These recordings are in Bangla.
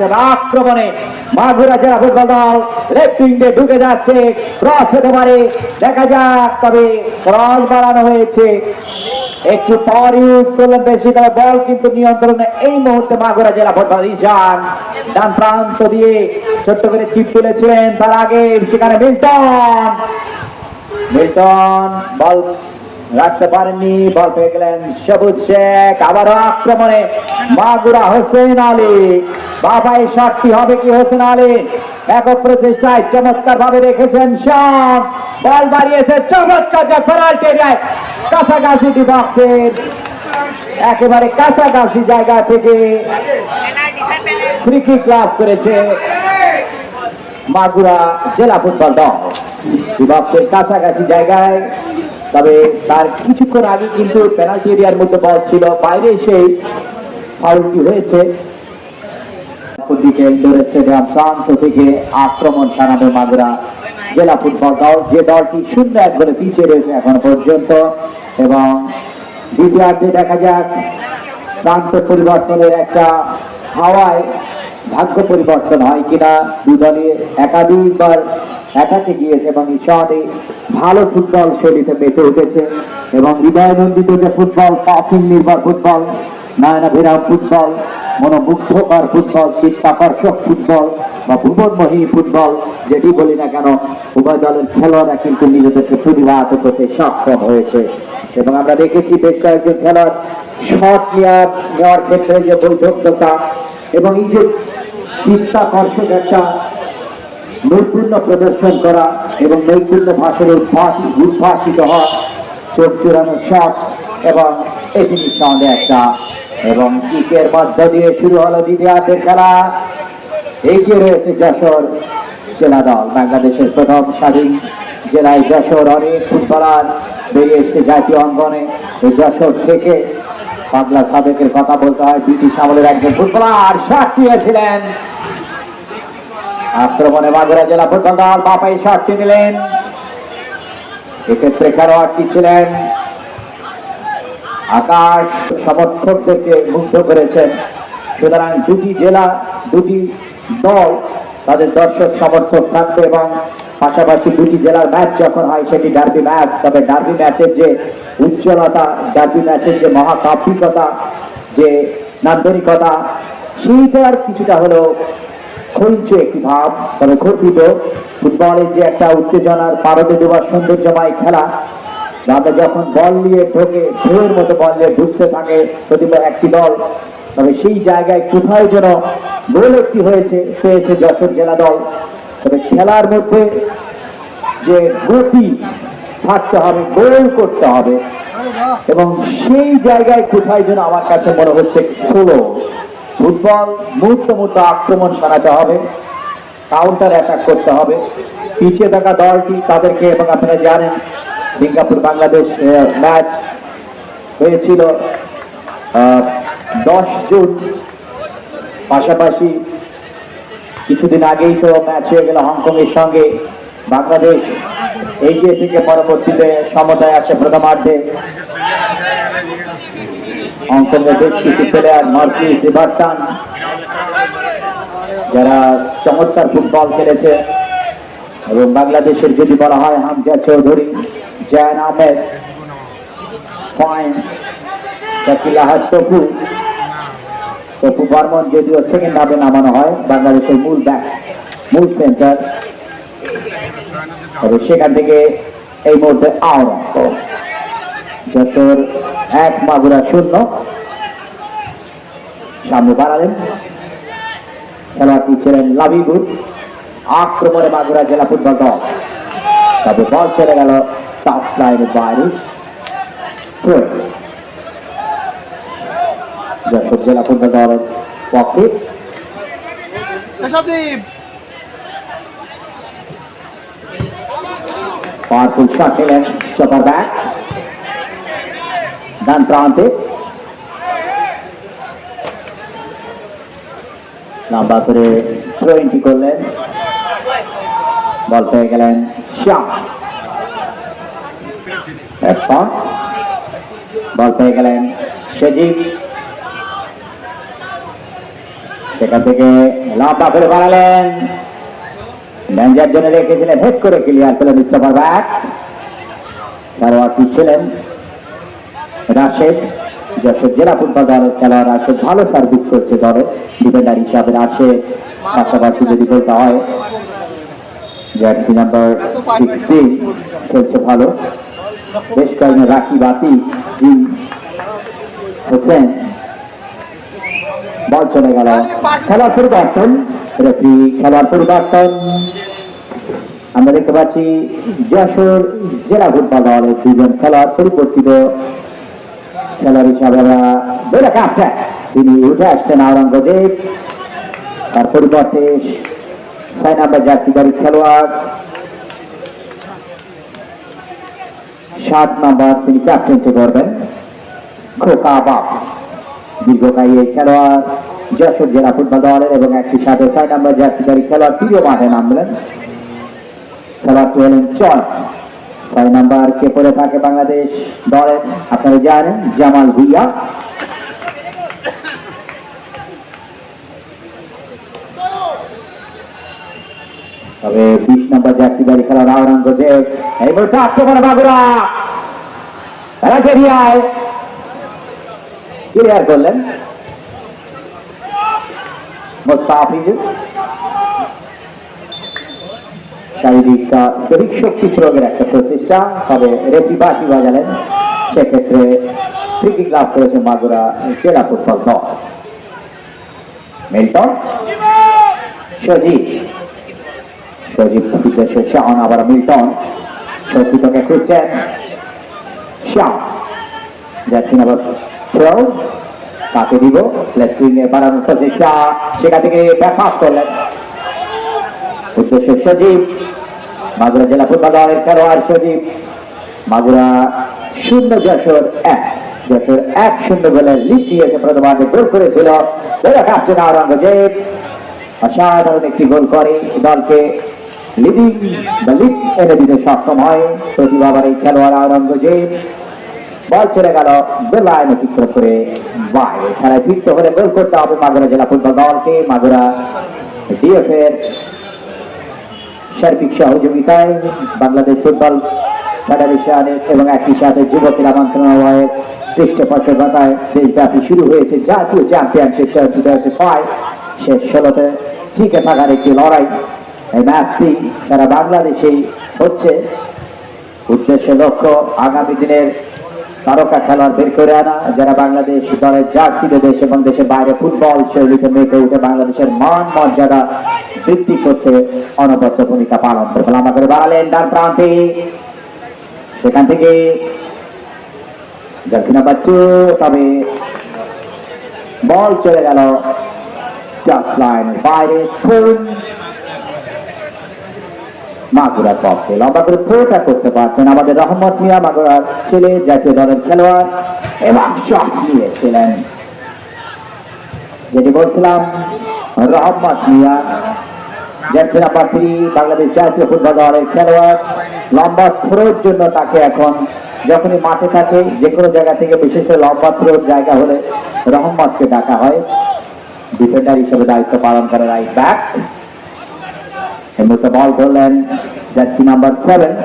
যাবে আক্রমণে মাগুরা জেলা ফুটবল দল লেফট উইঙ্গে ঢুকে যাচ্ছে। ক্রস হতে পারে, দেখা যাক, তবে ক্রস বাড়ানো হয়েছে। একটু পাওয়ার ইউজ করলেন বেশি, তবে বল কিন্তু নিয়ন্ত্রণে এই মুহূর্তে মাগুরা জেলা ফুটবল ইশান ডান প্রান্ত দিয়ে ছোট্ট করে চিপ তুলেছিলেন তার আগে, সেখানে মিল্টন। মিল্টন বল রাখতে পারেননি, বল পেয়ে গেলেন সবুজ শেখ আবারও আক্রমণে মাগুরা হোসেন আলী। বাবাই শটটি হবে কি হোসেন আলী? একক প্রচেষ্টায় চমৎকার ভাবে রেখেছেন শ্যাম বল বাড়িয়েছে চমৎকার যা পেনাল্টি এরিয়ায় কাছাকাছি বক্সের একেবারে কাছাকাছি জায়গা থেকে ফ্রি কিক লাভ করেছে মাগুরা জেলা ফুটবল দল। বিভাগের কাছাকাছি জায়গায় তবে তার কিছুক্ষণ আগে কিন্তু পেনাল্টি এরিয়ার মধ্যে বল ছিল। বাইরে সেই ফাউলটি হয়েছে। দিকে ইন্ডোর স্টেডিয়াম প্রান্ত থেকে আক্রমণ চালাবে মাগুরা জেলা ফুটবল দল। যে দলটি শূন্য এক পিছিয়ে রয়েছে এখন পর্যন্ত। এবং দ্বিতীয়ার্ধে দেখা যাক প্রান্ত পরিবর্তনের একটা হাওয়ায় ভাগ্য পরিবর্তন হয় কিনা। দু দলে একাধিকবার একাকে গিয়েছে এবং শটে ভালো ফুটবল শৈলীতে মেতে উঠেছে এবং হৃদয় নন্দিত যে ফুটবল পাসিং নির্ভর ফুটবল, নয়নাভিরাম ফুটবল, মনোমুগ্ধকর ফুটবল চিত্তাকর্ষক ফুটবল বা ভুবনমোহী ফুটবল, যেটি বলি না কেন, উভয় দলের খেলোয়াড়রা কিন্তু নিজেদেরকে প্রতিভাত করতে সক্ষম হয়েছে। এবং আমরা দেখেছি বেশ কয়েকজন খেলোয়াড় শট নেওয়ার নেওয়ার ক্ষেত্রে যে বৈধব্যতা এবং এই যে চিত্তাকর্ষক একটা নৈপুণ্য প্রদর্শন করা এবং নৈপুণ্য ভাষার উদ্ভাসিত হওয়া চোখ চুরানো শট এবং জিনিস সঙ্গে একটা। এবং কিকের মধ্য দিয়ে শুরু হলো দ্বিতীয়ার্ধের খেলা। এগিয়ে রয়েছে যশোর জেলা দল। বাংলাদেশের প্রথম স্বাধীন জেলায় যশোর অনেক ফুটবলার বেরিয়ে এসছে জাতীয় অঙ্গনে। যশোর থেকে পাগলা সাবেকের কথা বলতে হয়, ব্রিটিশ আমলের একজন ফুটবলার। শট নিয়েছিলেন। আক্রমণে মাগুরা জেলা ফুটবল দল বাপাই শটটি নিলেন। এক্ষেত্রে খেলোয়াড়টি ছিলেন আকাশ। সমর্থকদেরকে মুগ্ধ করেছেন। সুতরাং দুটি জেলা, দুটি দল তাদের দর্শক সমর্থক থাকবে এবং পাশাপাশি দুটি জেলার ম্যাচ যখন হয় সেটি ডার্বি ম্যাচ। তবে ডার্বি ম্যাচের যে উজ্জ্বলতা, ডার্বি ম্যাচের যে মহাকাব্যিকতা, যে নান্দনিকতা সেইটার কিছুটা হলো খুলছে একটি ভাব, তবে খর্বিত ফুটবলের যে একটা উত্তেজনার পারদে দেওয়ার সৌন্দর্যময় খেলা যাতে যখন বল নিয়ে ঢোকে, ঢেউয়ের মতো বল নিয়ে ঢুকতে থাকে প্রতিবার একটি দল। তবে সেই জায়গায় কোথায় যেন গোল একটি হয়েছে, পেয়েছে যশোর জেলা দল। তবে খেলার মধ্যে যে গতি, থাকতে হবে, গোল করতে হবে। এবং সেই জায়গায় কোথায় যেন আমার কাছে মনে হচ্ছে স্লো ফুটবল মুহূর্ত মুহূর্ত আক্রমণ সারাতে হবে কাউন্টার অ্যাটাক করতে হবে। পিছিয়ে থাকা দলটি তাদেরকে, এবং আপনারা জানেন, সিঙ্গাপুর, বাংলাদেশ ম্যাচ হয়েছিল দশ জুন। পাশাপাশি কিছুদিন আগেই তো ম্যাচ হয়ে গেল হংকং এর সঙ্গে। বাংলাদেশ এগিয়ে থেকে পরবর্তীতে সমতায় আসে প্রথমার্ধে। যারা চমৎকার ফুটবল খেলেছে। এবং বাংলাদেশের যদি বলা হয় হামজা চৌধুরী, জয়ান আহমেদ আহাদ টপু টপু বর্মন যদিও সেকেন্ড হাফে নামানো হয়, বাংলাদেশের মূল ব্যাক মূল সেন্টার সেখান থেকে এই মুহূর্তে আওরঙ্গ যশোর এক মাগুরা শূন্য। সামনে বাড়ালেন। খেলোয়াড়টি ছিলেন লাভিবুর আক্রমণে মাগুরা জেলা ফুটবল দল। তবে বল চলে গেল লাইনের বাইরে। যশোর জেলা ফুটবল দলের পক্ষে। পাওয়ারফুল শট নিলেন স্টপার ব্যাক ডান প্রান্তে। লম্বা করে এন্ট্রি করলেন। বল পেয়ে গেলেন শ্যাম। এরপর বল পেয়ে গেলেন সজীব সেখান থেকে লম্বা করে বাড়ালেন। ম্যানেজার জন্য রেখেছিলেন, হেড করে ক্লিয়ার করলেন ইস্তফার ব্যাট। খেলোয়াড়টি ছিলেন রাশেদ, যশোর জেলা ফুটবল দলের খেলোয়াড় রাশেদ ভালো সার্ভিস করছে দলে। ডিফেন্ডার হিসাবে রাশেদ পাশাপাশি যদি বলতে হয়, জার্সি নাম্বার সিক্সটিন খেলছে ভালো। বেশ কয়েকজন রাখি বাতি হোসেন, বল চলে গেল। খেলার পরিবর্তন, রেফারি খেলার পরিবর্তন। আমরা দেখতে পাচ্ছি যশোর জেলা ফুটবল দলের দুজন খেলোয়াড় পরিবর্তিত। হিসাবে আমরা বেলা কাপটা তিনি উঠে আসছেন আওরঙ্গজেব। তার পরিবর্তে ছয় নাম্বার জার্সিদারি খেলোয়াড়। সাত নাম্বার তিনি ক্যাপ্টেন্সি করবেন খোকা বাপ দীর্ঘকায়ী এই খেলোয়াড়। যশোর জেলা ফুটবল দলের এবং একটি সাথে ছয় নম্বর জার্সিদারি খেলোয়াড় প্রিয় মাঠে নামলেন। খেলোয়াড়টি হলেন চয় ছয় নাম্বার কে পড়ে থাকে বাংলাদেশ দলের আপনারা জানেন, জামাল ভুইয়া। তবে বিশ নম্বর জার্সিদারি খেলোয়াড় আওরঙ্গজেব এই মুহূর্তে আক্রমণ বাগুরা রাজেরিয়ায় ক্লিয়ার করলেন। মোস্তাফিজ শারীরিক আহ, দৈহিক শক্তি প্রয়োগের একটা প্রচেষ্টা তবে রেফি বাসি বাজালেন সেক্ষেত্রে ফ্রিকিক লাভ করেছে মাগুরা জেলা ফুটবল দল মিল্টন সজীব সজীব উদ্দেশ্যে শাহন আবার মিল্টন সত্যিতকে খুঁজছেন শাহ যাচ্ছি না টুয়েলভ কাকে দিব লেফট উইংয়ে বাড়ানোর প্রচেষ্টা সেখান থেকে ব্যাপাস করলেন সজীব, মাগুরা জেলা দলের খেলোয়াড় সজীব, মাগুরা শূন্য যশোর এক যশোর এক শূন্য বলে লিড দিয়েছে প্রথমার্ধে গোল করেছিল। কাপছেন আওরঙ্গজেব অসাধারণ একটি গোল করে দলকে। লিডিং বা লিড এনে দিতে সক্ষম হয় প্রতিভাবার এই খেলোয়াড় আওরঙ্গজেব। বল চলে গেল গোল লাইন অতিক্রম করে বাইরে। খেলায় ফিরতে হলে গোল করতে হবে মাগুরা জেলা ফুটবল দলকে। মাগুরা সার্বিক সহযোগিতায় বাংলাদেশ ফুটবল ফেডারেশন এবং একই সাথে যুব ক্রীড়া মন্ত্রণালয়ের পৃষ্ঠপোষকতায় দেশব্যাপী শুরু হয়েছে জাতীয় চ্যাম্পিয়নশিপ দু হাজার ছয়। শেষ ষোলোতে টিকে থাকার একটি লড়াই। এই ম্যাচটি সারা বাংলাদেশেই হচ্ছে। উদ্দেশ্য, লক্ষ্য, আগামী দিনের তারকা খেলোয়াড় বের করে আনা। যারা বাংলাদেশ দলের জার্সিতে দেশ এবং দেশের বাইরে ফুটবল শৈলীতে মেতে উঠে বাংলাদেশের মান মর্যাদা বৃদ্ধি করতে অনবদ্য ভূমিকা পালন করে ফেলাম করে বাড়ালেন ডান প্রান্তে। সেখান থেকে জার্সি নাম্বার টু তবে বল চলে গেল জাস্ট লাইন বাইরে। মাগুরার পক্ষে। লম্বা করে থ্রোটা করতে পারছেন আমাদের রহমত মিয়া মাগুরার ছেলে, জাতীয় দলের খেলোয়াড় এবং শট নিয়েছিলেন যেটি বলছিলাম, রহমত মিয়া জার্সি নাম্বার বাংলাদেশ জাতীয় ফুটবল দলের খেলোয়াড়। লম্বা থ্রোর জন্য তাকে এখন যখনই মাঠে থাকে, যে কোনো জায়গা থেকে বিশেষ করে লম্বা থ্রোর জায়গা হলে রহম্মদকে ডাকা হয়। ডিফেন্ডার হিসেবে দায়িত্ব পালন করে right back jersey number seven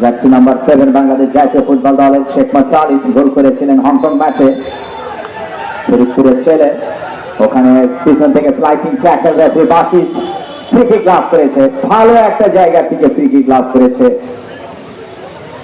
jersey number seven Bangladesh জাতীয় ফুটবল দলের শেখ গোল করেছিলেন হংকং ম্যাচে। ফরিদপুরের ছেলে। ওখানে পিছন থেকে ট্যাকল রেফারি বাসিস লাভ করেছে। ভালো একটা জায়গা থেকে ফ্রি লাভ করেছে।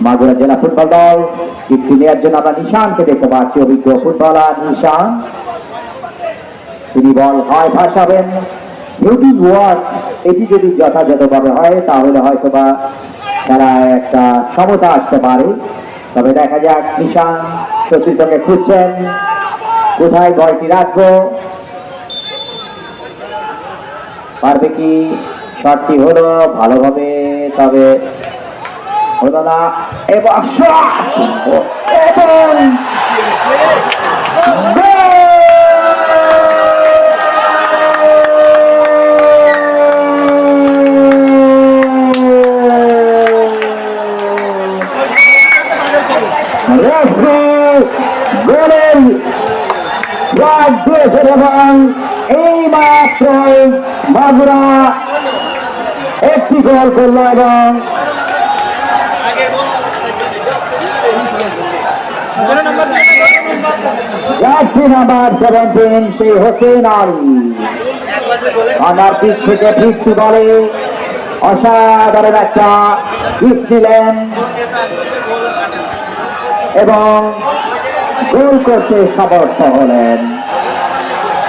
মাগুরা জেলা ফুটবল দল। কিকটি নেওয়ার জন্য আমরা নিশানকে দেখতে পাচ্ছি। অভিজ্ঞ ফুটবলার নিশান। তিনি বল হয় ভাসাবেন। রুটিন ওয়ার্ক এটি যদি যথাযথভাবে হয় তাহলে হয়তো বা তারা একটা সমতা আসতে পারে। তবে দেখা যাক নিশান সতীর্থকে খুঁজছেন। কোথায় বলটি রাখব? পারবে কি? শটটি হলো ভালোভাবে তবে হলো না। এবং এবং একটি গোল নাম্বার সেভেন্টিন সেই হোসেন আলী। আমার পিঠ থেকে ফিরছি বলে অসাধারণ একটা দিলেন। এবং গোল করতে সমর্থ হলেন।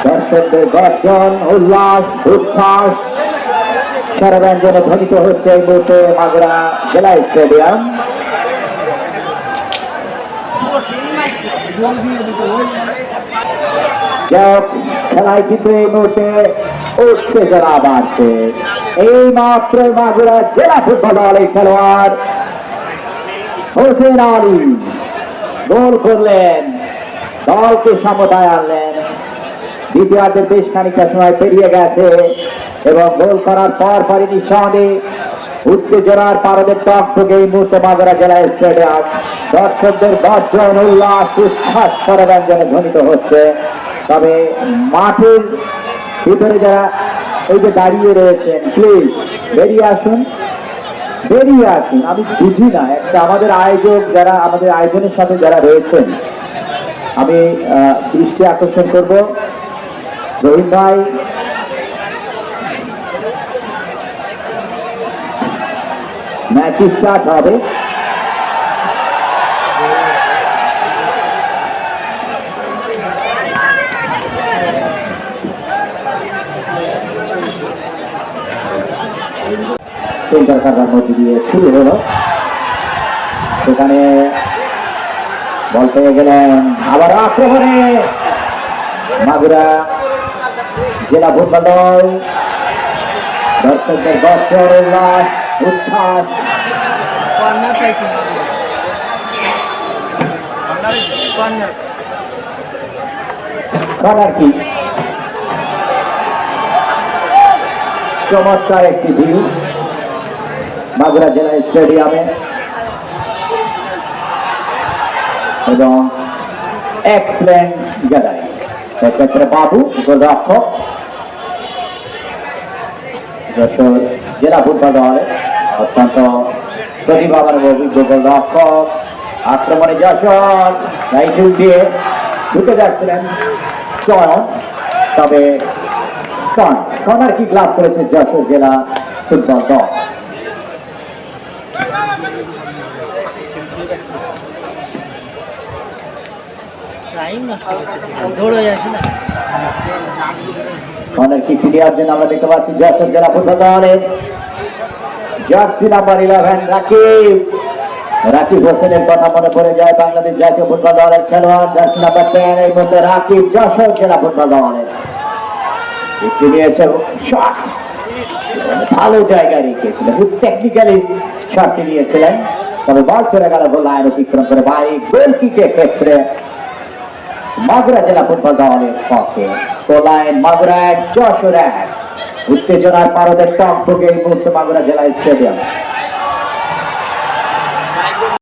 দর্শকদের গর্জন, উল্লাস, উচ্ছ্বাস সারাব্যঞ্জনে ধ্বনিত হচ্ছে এই মুহূর্তে মাগুরা জেলা স্টেডিয়াম। খেলায় কিন্তু এই মুহূর্তে উত্তেজনা বাড়ছে এই মাত্র মাগুরা জেলা ফুটবল দলের খেলোয়াড় হোসেন আলী। গোল করলেন, দলকে সমতায় আনলেন। দ্বিতীয়ার্ধের বেশ খানিকটা সময় পেরিয়ে গেছে এবং গোল করার পর পরই নিঃসন্দেহে। উত্তেজনার পারদের টক থেকে এই মুহূর্তে মাগুরা জেলা স্টেডিয়াম। দর্শকদের বর্জন উল্লাস, উচ্ছ্বাস সরব্যঞ্জনে ধ্বনিত হচ্ছে। তবে মাঠের ভিতরে যারা এই যে দাঁড়িয়ে রয়েছেন প্লিজ বেরিয়ে আসুন। বেরিয়ে আসুন। আমি বুঝি না, একটা আমাদের আয়োজক যারা, আমাদের আয়োজনের সাথে যারা রয়েছেন, আমি দৃষ্টি আকর্ষণ করব। রহিম ভাই। ম্যাচ স্টার্ট হবে। সেন্টার কাটার মধ্যে দিয়ে শুরু হলো। সেখানে বল পেয়ে গেলেন আবার আক্রমণে মাগুরা জেলা ফুটবল দল। দর্শকদের বর্ষর উল্লাস, উচ্ছ্বাস। কি চমৎকার একটি ভিউ মাগুরা জেলা স্টেডিয়ামে। এবং এক্সেলেন্ট জায়গায় সেক্ষেত্রে বাবু গোলরক্ষক। জেলা ফুটবল দল অত্যন্ত প্রতিভাবান এবং অভিজ্ঞ গোলরক্ষক। আক্রমণে যশোর রাইট দিয়ে ঢুকে যাচ্ছিলেন চয়ন। তবে কর্নার কিক লাভ করেছে যশোর জেলা ফুটবল দল? টাইম আমরা দেখতে পাচ্ছি যশোর জেলা ফুটবল দলের jersey number eleven Rakib. Rakib হোসেনের কথা মনে পড়ে যায়, বাংলাদেশ জাতীয় ফুটবল দলের খেলোয়াড়, জার্সি নাম্বার টেন এর মধ্যে রাকিব, যশোর জেলা ফুটবল দলের। নিয়েছে ভালো রেখেছিলেন, খুব টেকনিক্যালি শটটি নিয়েছিলেন। তবে বল চলে গেল গোল, লাইন অতিক্রম করে বাইরে গোল কিকের ক্ষেত্রে মাগুরা জেলা ফুটবল দলের পক্ষে। সোলায় মাগুরায় যশোর এক উত্তেজনার পারদের টক ঢুকে এই মুহূর্তে মাগুরা জেলা স্টেডিয়াম।